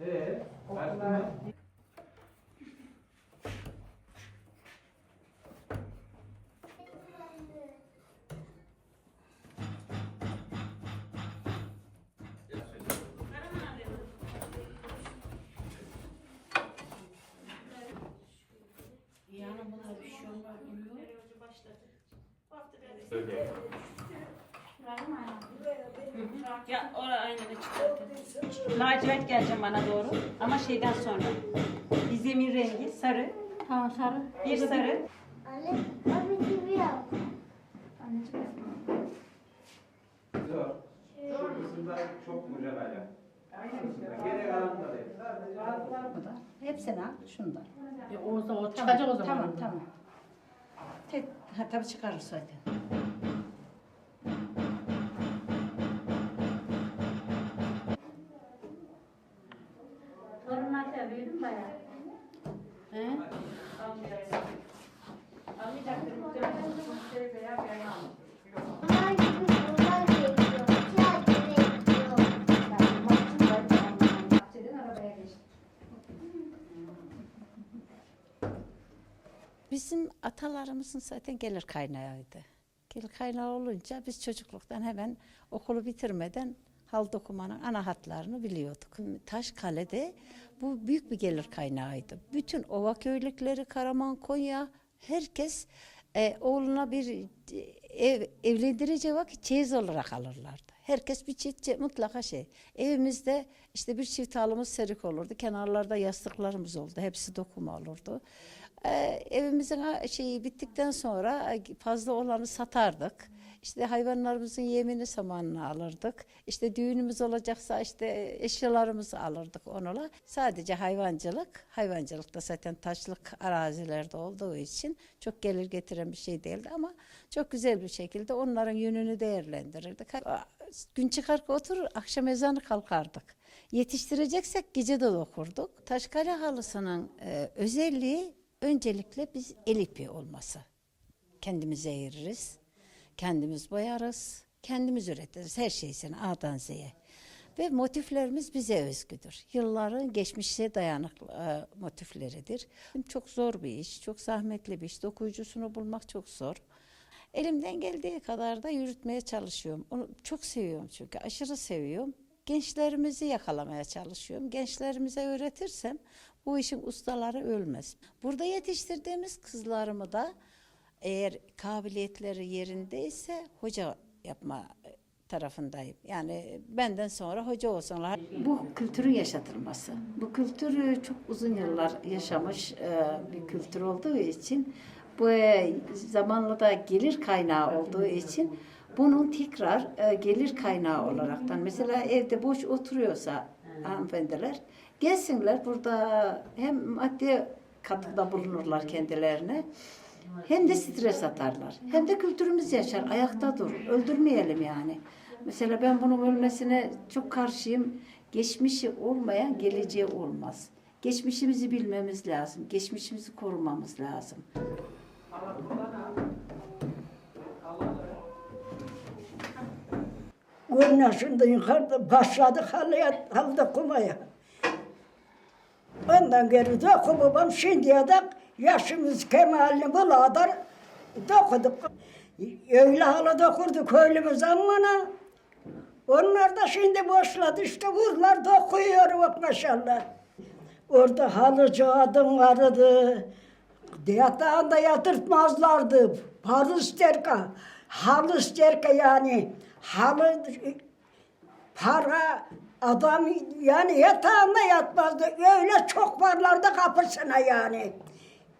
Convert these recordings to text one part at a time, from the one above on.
Ee, baktın mı? Yani buna bir şey olmaz oluyor. Ya oraya aynı da çıkartın. Lacivert geleceğim bana doğru. Ama şeyden sonra. Bir zemin rengi sarı. Tamam sarı. Bir sarı. Anne, abi gibi yap. Zor. Şu kısımda çok mücadele. Geri kalan da değil. Sadece Bu da. Hepsini al şundan. E, o o çıkacak o zaman. Tamam tamam. Tek, ha, tabii çıkarır zaten. Bizim atalarımızın zaten gelir kaynağıydı. Gelir kaynağı olunca biz çocukluktan hemen okulu bitirmeden hal dokumanın ana hatlarını biliyorduk. Taşkale'de bu büyük bir gelir kaynağıydı. Bütün ova köylükleri, Karaman, Konya herkes e, oğluna bir ev evlendireceği vakit çeyiz olarak alırlardı. Herkes bir çift mutlaka şey. Evimizde işte bir çift halımız serik olurdu. Kenarlarda yastıklarımız oldu. Hepsi dokuma olurdu. Ee, evimizin şeyi bittikten sonra fazla olanı satardık. İşte hayvanlarımızın yemini samanını alırdık. İşte düğünümüz olacaksa işte eşyalarımızı alırdık onunla. Sadece hayvancılık, hayvancılıkta zaten taşlık arazilerde olduğu için çok gelir getiren bir şey değildi ama çok güzel bir şekilde onların yönünü değerlendirirdik. Gün çıkar oturur, akşam ezanı kalkardık. Yetiştireceksek gece de okurduk. Taşkale halısının e, özelliği öncelikle biz el ipi olması. Kendimiz eğiririz, kendimiz boyarız, kendimiz üretiriz her şeysini A'dan Z'ye. Ve motiflerimiz bize özgüdür. Yılların geçmişe dayanıklı e, motifleridir. Çok zor bir iş, çok zahmetli bir iş. Dokuyucusunu bulmak çok zor. Elimden geldiği kadar da yürütmeye çalışıyorum. Onu çok seviyorum çünkü aşırı seviyorum. Gençlerimizi yakalamaya çalışıyorum. Gençlerimize öğretirsem bu işin ustaları ölmez. Burada yetiştirdiğimiz kızlarımı da eğer kabiliyetleri yerindeyse hoca yapma e, tarafındayım. Yani benden sonra hoca olsunlar. Bu kültürün yaşatılması. Bu kültürü çok uzun yıllar yaşamış e, bir kültür olduğu için bu e, zamanla da gelir kaynağı olduğu için bunun tekrar e, gelir kaynağı olaraktan mesela evde boş oturuyorsa hanımefendiler gelsinler burada hem maddi katkıda bulunurlar kendilerine hem de stres atarlar. Hem de kültürümüz yaşar. Ayakta dur. Öldürmeyelim yani. Mesela ben bunun ölmesine çok karşıyım. Geçmişi olmayan geleceği olmaz. Geçmişimizi bilmemiz lazım. Geçmişimizi korumamız lazım. On yaşında yukarıda başladık halıya, halıda kumaya. Ondan geri dokumam şimdiye de yaşımız kemalini buladar dokuduk. Öyle halı dokurduk köylümüz zammana. Onlar da şimdi boşladı işte buralar dokuyor bak maşallah. Orada halıcı adam vardı. Yatağında yatırtmazlardı. Halı isterka. Halı isterka yani. Halı para adam yani yatağında yatmazdı. Öyle çok varlardı kapısına yani.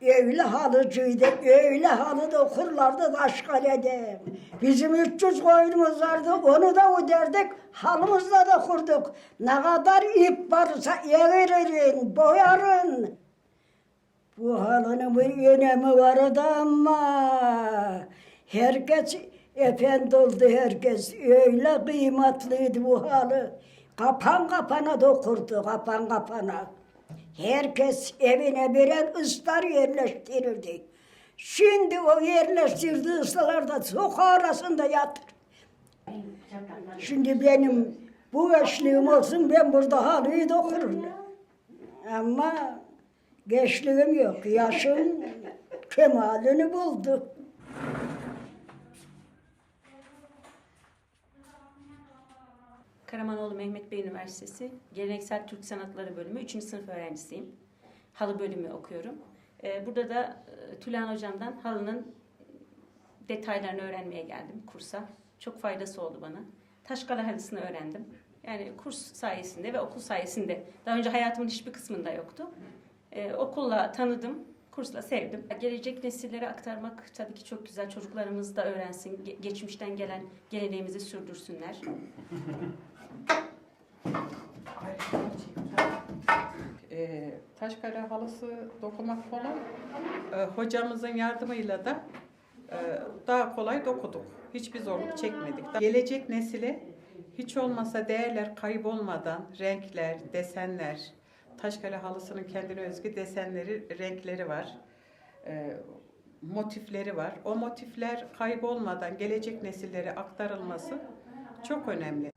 Öyle halıcıydı, öyle halı da okurlardı Taşkale'de. Bizim 300 koyunumuz vardı, onu da öderdik, halımızla da kurduk. Ne kadar ip varsa eğirin, boyarın. Bu halının bir önemi vardı ama herkes efendi oldu herkes. Öyle kıymetliydi bu halı. Kapan kapana dokurdu, kapan kapana. Herkes evine birer ıslar yerleştirirdi. Şimdi o yerleştirdiği ıslar da sokak arasında yatır. Şimdi benim Bu eşliğim olsun ben burada halıyı dokurum. Ama gençliğim yok. Yaşım kemalini buldu. Karamanoğlu Mehmet Bey Üniversitesi Geleneksel Türk Sanatları Bölümü 3. sınıf öğrencisiyim. Halı bölümü okuyorum. Ee, Burada da e, Tülan Hocam'dan halının detaylarını öğrenmeye geldim kursa. Çok faydası oldu bana. Taşkala halısını öğrendim. Yani kurs sayesinde ve okul sayesinde. Daha önce hayatımın hiçbir kısmında yoktu. Ee, okulla tanıdım, kursla sevdim. Gelecek nesillere aktarmak tabii ki çok güzel. Çocuklarımız da öğrensin, ge- geçmişten gelen geleneğimizi sürdürsünler. E, taşkale halısı dokumak kolay. E, hocamızın yardımıyla da e, daha kolay dokuduk. Hiçbir zorluk çekmedik. Gelecek nesile hiç olmasa değerler kaybolmadan renkler, desenler, taşkale halısının kendine özgü desenleri, renkleri var. E, motifleri var. O motifler kaybolmadan gelecek nesillere aktarılması çok önemli.